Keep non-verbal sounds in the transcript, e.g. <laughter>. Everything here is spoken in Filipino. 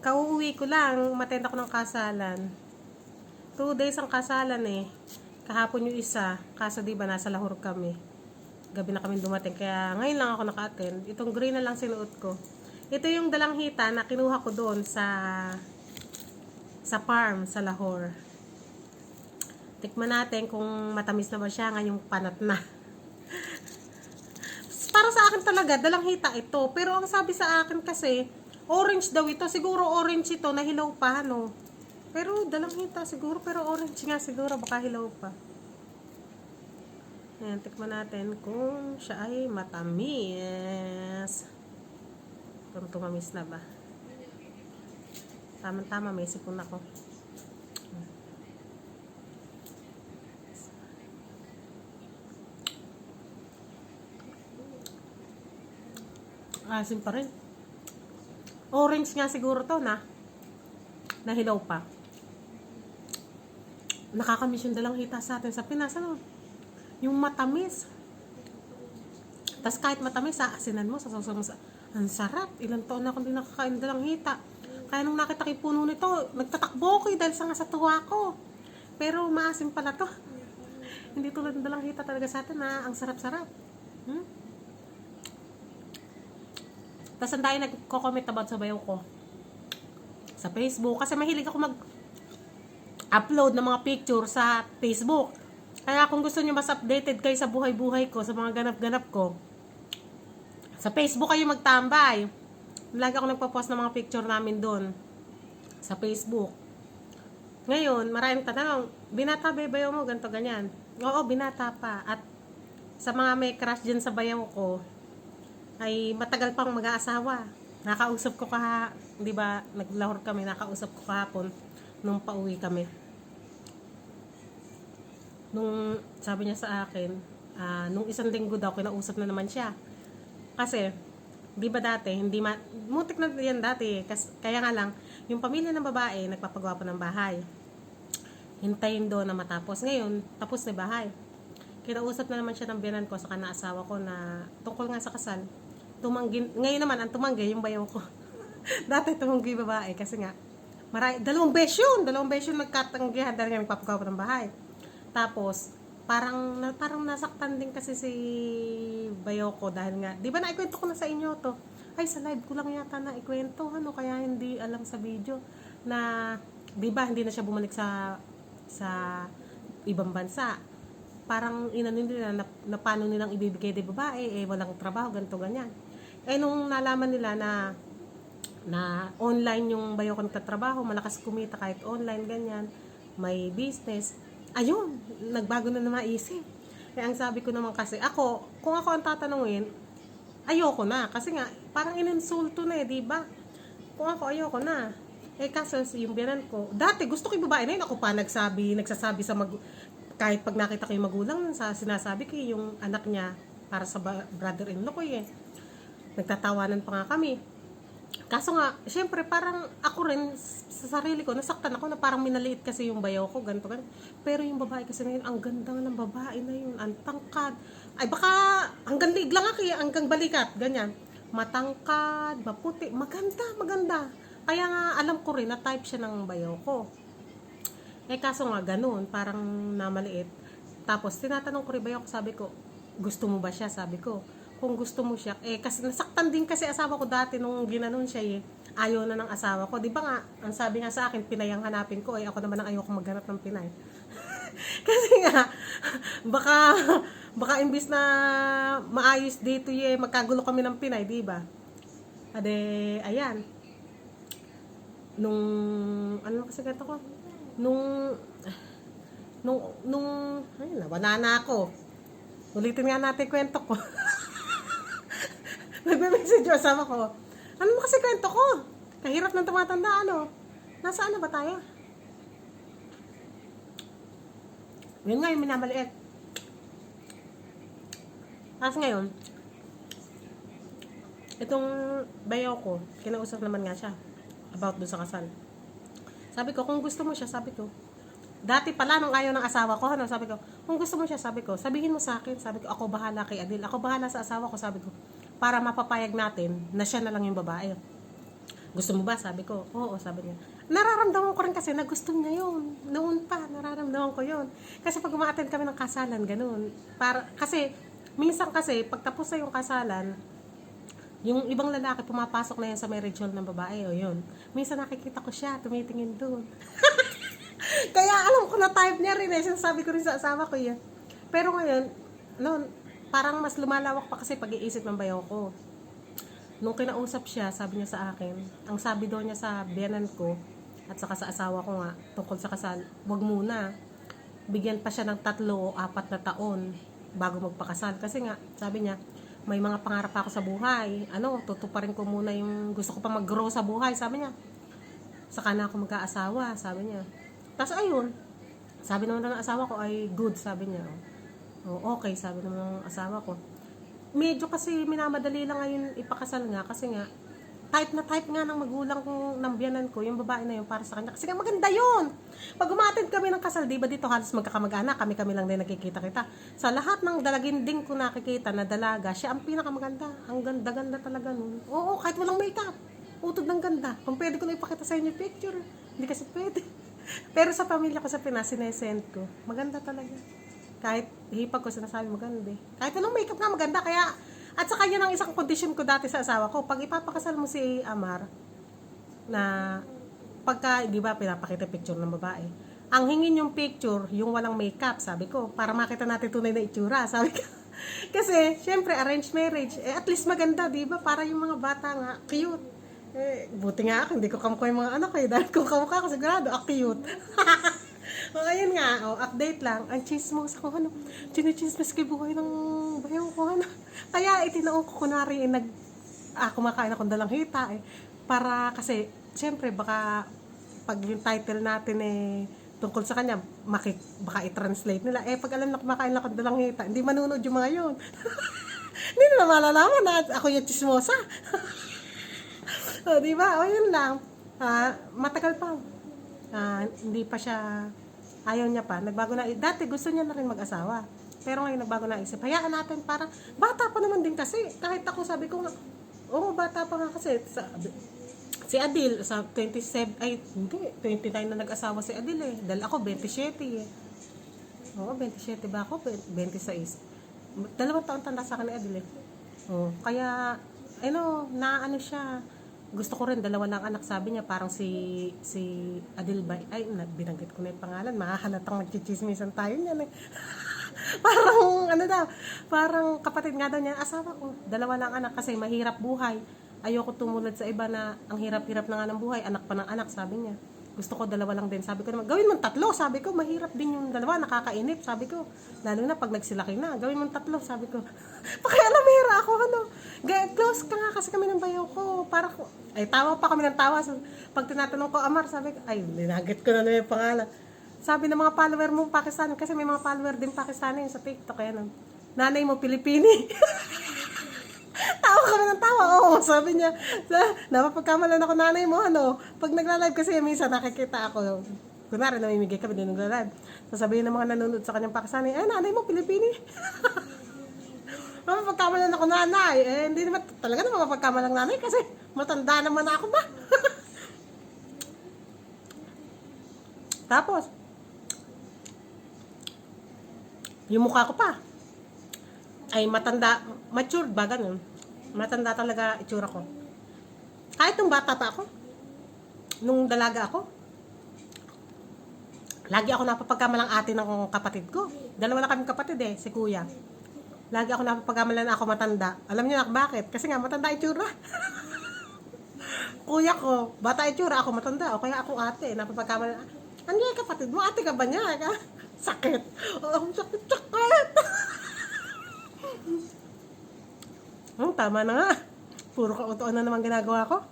Kauuwi ko lang, matend ako ng kasalan. Two days ang kasalan eh. Kahapon yung isa, kaso di ba nasa Lahore kami. Gabi na kami dumating, kaya ngayon lang ako naka-attend. Itong green na lang sinuot ko. Ito yung dalang hita na kinuha ko doon sa sa farm sa Lahore. Tikman natin kung matamis na ba siya ngayong panat na. <laughs> Para sa akin talaga, dalang hita ito. Pero ang sabi sa akin kasi, orange daw ito. Siguro orange ito, nahilaw pa, ano. Pero dalang hita siguro, pero orange nga siguro, baka hilaw pa. Ayan, tikman natin kung siya ay matamis. Kung tumamis na ba. Tama-tama, may sipon ako. Asim pa rin. Orange nga siguro to na. Nahilaw pa. Nakakamiss yung dalang hita sa atin sa Pinas. Ano? Yung matamis. Tapos kahit matamis, aasinan mo, sasasaw mo sa... Ang sarap. Ilang taon na akong hindi nakakain ng dalang hita. Kaya nung nakita yung puno nito, nagtatakbo ko eh, dahil sa nga sa tuwa ko. Pero maasim pala to. <laughs> hindi tulad ng dalang hita talaga sa atin na ang sarap-sarap. Hmm? Tapos ang dahil nagko-comment about sa bayaw ko. Sa Facebook. Kasi mahilig ako mag upload ng mga picture sa Facebook. Kaya kung gusto niyo mas updated kayo sa buhay-buhay ko, sa mga ganap-ganap ko, sa Facebook kayo magtambay. Lagi ako nagpo-post ng mga picture namin doon. Sa Facebook. Ngayon, maraming tanong, binata ba bayaw mo? Ganto ganyan. Oo, binata pa. At sa mga may crush dyan sa bayaw ko, ay matagal pang mag-aasawa. Nakausap ko kaha, di ba, naglahor kami, nakausap ko kahapon nung pauwi kami. Nung sabi niya sa akin, ah, nung isang linggo daw, kinausap na naman siya. Kasi, di ba dati, hindi ma, mutik na yan dati, kas, kaya nga lang, yung pamilya ng babae, nagpapagawa pa ng bahay. Hintayin doon na matapos. Ngayon, tapos na bahay. Kinausap na naman siya ng biyanan ko sa kana asawa ko na tungkol nga sa kasal. Tumanggi, ngayon naman, ang tumanggi, yung bayaw ko. <laughs> Dati tumanggi babae kasi nga, maray, dalawang beses yun, dalawang beses yun nagkatanggihan dahil nga nagpapagawa pa ng bahay. Tapos, parang, na, parang nasaktan din kasi si bayaw ko dahil nga, di ba naikwento ko na sa inyo to? Ay, sa live ko lang yata na ikwento, ano, kaya hindi alam sa video na, di ba, hindi na siya bumalik sa sa ibang bansa parang inano nila na, na paano nilang ibibigay di babae eh walang trabaho ganito ganyan eh nung nalaman nila na na online yung bayo ko nagtatrabaho malakas kumita kahit online ganyan may business ayun nagbago na na maisip. Eh ang sabi ko naman kasi ako kung ako ang tatanungin ayoko na. Kasi nga parang ininsulto na eh di ba? Kung ako ayoko na. Eh kaso yung biyanan ko dati gusto ko yung babae na yun. Ako pa nagsabi nagsasabi sa mag kahit pag nakita ko yung magulang, sa sinasabi ko yung anak niya para sa brother-in-law ko eh. Nagtatawanan pa nga kami. Kaso nga, syempre parang ako rin sa sarili ko, nasaktan ako na parang minaliit kasi yung bayaw ko, ganito, ganito. Pero yung babae kasi na yun, ang ganda ng babae na yun, ang tangkad. Ay baka hanggang liig lang ako, eh, hanggang balikat, ganyan. Matangkad, maputi, maganda, maganda. Kaya nga alam ko rin na type siya ng bayaw ko. Eh kaso nga ganun, parang namaliit. Tapos tinatanong ko rin ba ako, sabi ko, gusto mo ba siya? Sabi ko, kung gusto mo siya, eh kasi nasaktan din kasi asawa ko dati nung ginanon siya eh. Ayaw na ng asawa ko. Di ba nga, ang sabi nga sa akin, pinay ang hanapin ko, eh ako naman ang ayoko maghanap ng pinay. <laughs> kasi nga, baka, baka imbis na maayos dito eh, magkagulo kami ng pinay, di ba? Ade, ayan. Nung, ano kasi ganito ko? nung nung nung ay nawala na ako ulitin nga natin kwento ko <laughs> nagme-message yung asawa ko ano mo kasi kwento ko kahirap ng tumatanda ano? Nasaan na ba tayo? Yun nga yung minamaliit. Tapos ngayon itong bayaw ko kinausap naman nga siya about doon sa kasal. Sabi ko, kung gusto mo siya, sabi ko, dati pala nung ayaw ng asawa ko, ano, sabi ko, kung gusto mo siya, sabi ko, sabihin mo sa akin, sabi ko, ako bahala kay Adil, ako bahala sa asawa ko, sabi ko, para mapapayag natin na siya na lang yung babae. gusto mo ba? Sabi ko, oo, sabi niya. Nararamdaman ko rin kasi na gusto niya yun. Noon pa, nararamdaman ko yun. Kasi pag umaattend kami ng kasalan, ganun. Para, kasi, minsan kasi, pag tapos na yung kasalan, yung ibang lalaki pumapasok na yan sa marriage hall ng babae, o yun. Minsan nakikita ko siya, tumitingin doon. <laughs> Kaya alam ko na type niya rin eh. Sinasabi ko rin sa asawa ko yan. Pero ngayon, noon, parang mas lumalawak pa kasi pag-iisip ng bayaw ko. Nung kinausap siya, sabi niya sa akin, ang sabi daw niya sa biyanan ko, at saka sa asawa ko nga, tungkol sa kasal, wag muna. Bigyan pa siya ng tatlo o apat na taon bago magpakasal. Kasi nga, sabi niya, may mga pangarap ako sa buhay. Ano, tutuparin ko muna yung gusto ko pa mag-grow sa buhay, sabi niya. Saka na ako mag-aasawa, sabi niya. Tapos ayun, sabi naman ng asawa ko ay good, sabi niya. O, okay, sabi ng asawa ko. Medyo kasi minamadali lang ngayon ipakasal nga kasi nga type na type nga ng magulang ko ng biyanan ko, yung babae na yun para sa kanya. Kasi nga maganda yun. Pag umattend kami ng kasal, di ba dito halos magkakamag-anak, kami-kami lang din nakikita-kita. Sa lahat ng dalaginding ko nakikita na dalaga, siya ang pinakamaganda. Ang ganda-ganda talaga nun. Oo, kahit walang makeup. Utod ng ganda. Kung pwede ko na ipakita sa inyo picture. Hindi kasi pwede. <laughs> Pero sa pamilya ko sa Pinas, sinesend ko. Maganda talaga. Kahit hipag ko sinasabi maganda eh. Kahit walang makeup nga maganda. Kaya, at saka yun ang isang condition ko dati sa asawa ko. Pag ipapakasal mo si Amar, na pagka, di ba, pinapakita picture ng babae. Ang hingin yung picture, yung walang makeup, sabi ko, para makita natin tunay na itsura, <laughs> sabi ko. Kasi, syempre, arranged marriage, eh, at least maganda, di ba? Para yung mga bata nga, cute. Eh, buti nga ako, hindi ko kamukha yung mga anak ko eh. Dahil kung kamukha ko, sigurado, ah, cute. <laughs> ayun nga, o, update lang. Ang chismos ako, ano, chinichismis kay buhay ng bayaw ko, ano. Kaya, itinaong ko kunwari, eh, nag, ah, kumakain akong dalang hita, eh. Para, kasi, syempre, baka, pag yung title natin, eh, tungkol sa kanya, maki, baka i-translate nila. Eh, pag alam na kumakain ako ng dalang hita, hindi manunod yung mga yun. <laughs> hindi nila malalaman na ako yung chismosa. <laughs> o, di ba? O, yun lang. Ah, matagal pa. Ah, hindi pa siya, ayaw niya pa. Nagbago na, dati gusto niya na rin mag-asawa. Pero ngayon nagbago na isip. Hayaan natin para, bata pa naman din kasi. Kahit ako sabi ko oo, bata pa nga kasi. Sa, si Adil, sa 27, ay, hindi, 29 na nag-asawa si Adil eh. Dahil ako, 27 eh. Oo, 27 ba ako? 26. Dalawang taon tanda sa akin ni Adil eh. Oh, kaya, ano, na ano siya, gusto ko rin dalawa lang anak sabi niya parang si si Adil ba ay na- binanggit ko na yung pangalan mahahalatang magchichismisan tayo niyan eh. <laughs> parang ano daw parang kapatid nga daw niya asawa ko dalawa lang anak kasi mahirap buhay ayoko tumulad sa iba na ang hirap-hirap na nga ng buhay anak pa ng anak sabi niya gusto ko dalawa lang din. Sabi ko naman gawin mo tatlo. Sabi ko mahirap din yung dalawa. Nakakainip. Sabi ko lalo na pag nagsilaki na gawin mo tatlo. Sabi ko <laughs> pakialamera ako ano? Gaya, close ka nga kasi kami ng bayaw ko. Para ko ay tawa pa kami ng tawa. So, pag tinatanong ko Amar sabi ko ay linagit ko na na yung pangalan. Sabi ng mga follower mo Pakistan kasi may mga follower din Pakistani sa TikTok kaya nun nanay mo Pilipini <laughs> Tawa kami ng tawa. Oo, sabi niya, "Sa- napapagkamalan ako nanay mo, ano, pag nagla-live kasi minsan nakikita ako, kunwari namimigay kami din nagla-live. Sasabihin ng mga nanonood sa kanyang Pakistani, eh, nanay mo, Pilipini. <laughs> Mapapagkamalan ako nanay. Eh, hindi naman, talaga naman mapapagkamalang nanay kasi matanda naman ako ba? <laughs> Tapos, yung mukha ko pa, ay matanda, matured ba, ganun. Matanda talaga itsura ko. Kahit nung bata pa ako, nung dalaga ako, lagi ako napapagkamalang ate ng kapatid ko. Dalawa na kami kapatid eh, si kuya. Lagi ako napapagkamalan na ako matanda. Alam niyo na bakit? Kasi nga matanda itsura. <laughs> kuya ko, bata itsura, ako matanda. O kaya ako ate, napapagkamalan. Ano yung kapatid mo? Ate ka ba niya? <laughs> Sakit. Oh, sakit, sakit. Hmm, tama na nga. Puro kautuan na naman ginagawa ko.